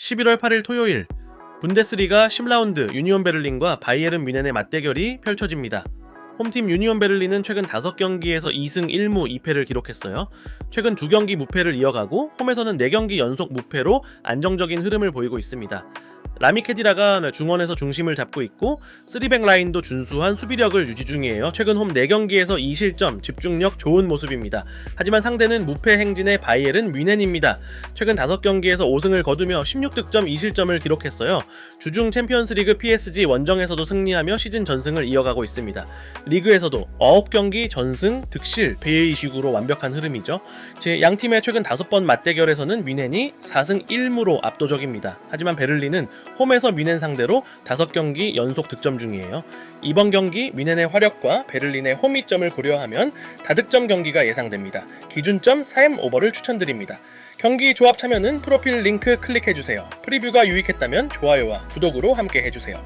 11월 8일 토요일 분데스리가 10라운드 유니온 베를린과 바이에른 뮌헨의 맞대결이 펼쳐집니다. 홈팀 유니온 베를린은 최근 5경기에서 2승 1무 2패를 기록했어요. 최근 2경기 무패를 이어가고 홈에서는 4경기 연속 무패로 안정적인 흐름을 보이고 있습니다. 라미 케디라가 중원에서 중심을 잡고 있고 3백 라인도 준수한 수비력을 유지 중이에요. 최근 홈 4경기에서 2실점, 집중력 좋은 모습입니다. 하지만 상대는 무패 행진의 바이에른 뮌헨입니다. 최근 5경기에서 5승을 거두며 16득점 2실점을 기록했어요. 주중 챔피언스리그 PSG 원정에서도 승리하며 시즌 전승을 이어가고 있습니다. 리그에서도 9경기 전승, 득실, 베이식으로 완벽한 흐름이죠. 제 양팀의 최근 5번 맞대결에서는 뮌헨이 4승 1무로 압도적입니다. 하지만 베를린은 홈에서 뮌헨 상대로 5경기 연속 득점 중이에요. 이번 경기 뮌헨의 화력과 베를린의 홈이점을 고려하면 다득점 경기가 예상됩니다. 기준점 4M 오버를 추천드립니다. 경기 조합 참여는 프로필 링크 클릭해주세요. 프리뷰가 유익했다면 좋아요와 구독으로 함께 해주세요.